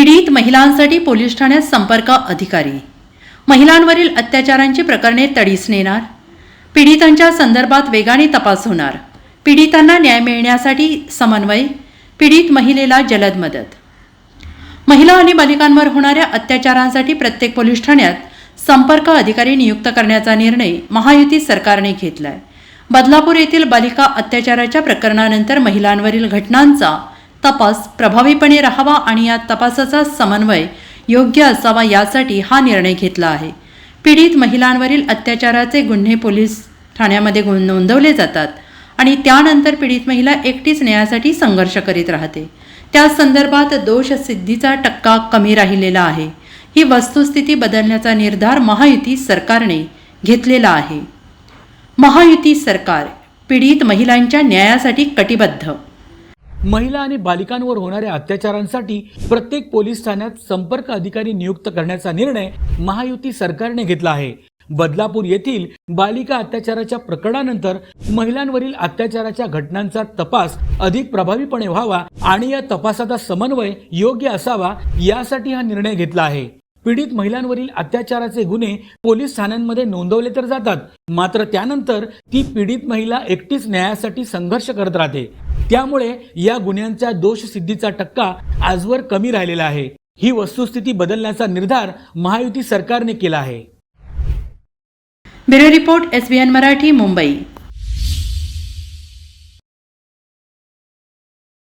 पीडित महिलांसाठी पोलीस ठाण्यात संपर्क अधिकारी. महिलांवरील अत्याचारांची प्रकरणे तडीस नेणार. पीडितांच्या संदर्भात वेगाने तपास होणार. पीडितांना न्याय मिळण्यासाठी समन्वय पीडित महिलेला जलद मदत. महिला आणि बालिकांवर होणाऱ्या अत्याचारांसाठी प्रत्येक पोलीस ठाण्यात संपर्क अधिकारी नियुक्त करण्याचा निर्णय महायुती सरकारने घेतलाय. बदलापूर येथील बालिका अत्याचाराच्या प्रकरणानंतर महिलांवरील घटनांचा तपास प्रभावीपणे राहावा आणि या तपासाचा समन्वय योग्य असावा यासाठी हा निर्णय घेतला आहे. पीडित महिलांवरील अत्याचाराचे गुन्हे पोलीस ठाण्यामध्ये नोंदवले जातात आणि त्यानंतर पीडित महिला एकटीच न्यायासाठी संघर्ष करीत राहते. त्या संदर्भात दोष सिद्धीचा टक्का कमी राहिलेला आहे. ही वस्तुस्थिती बदलण्याचा निर्धार महायुती सरकारने घेतलेला आहे. महायुती सरकार पीडित महिलांच्या न्यायासाठी कटिबद्ध महिला आणि बालिकांवर होणाऱ्या अत्याचारांसाठी प्रत्येक पोलीस ठाण्यात संपर्क अधिकारी नियुक्त करण्याचा निर्णय महायुती सरकारने घेतला आहे. बदलापूर येथील बालिका अत्याचाराच्या प्रकरणानंतर महिलांवरील अत्याचाराच्या घटनांचा तपास अधिक प्रभावीपणे व्हावा आणि या तपासाचा समन्वय योग्य असावा यासाठी हा निर्णय घेतला आहे. पीडित महिलांवरील अत्याचाराचे गुन्हे पोलीस ठाण्यांमध्ये नोंदवले तर जातात. मात्र त्यानंतर ती पीडित महिला एकटीच न्यायासाठी संघर्ष करत राहते. त्यामुळे या गुन्ह्यांच्या दोष सिद्धीचा टक्का आजवर कमी राहिलेला आहे. ही वस्तुस्थिती बदलण्याचा निर्धार महायुती सरकारने केला आहे. Bureau report S Marathi Mumbai.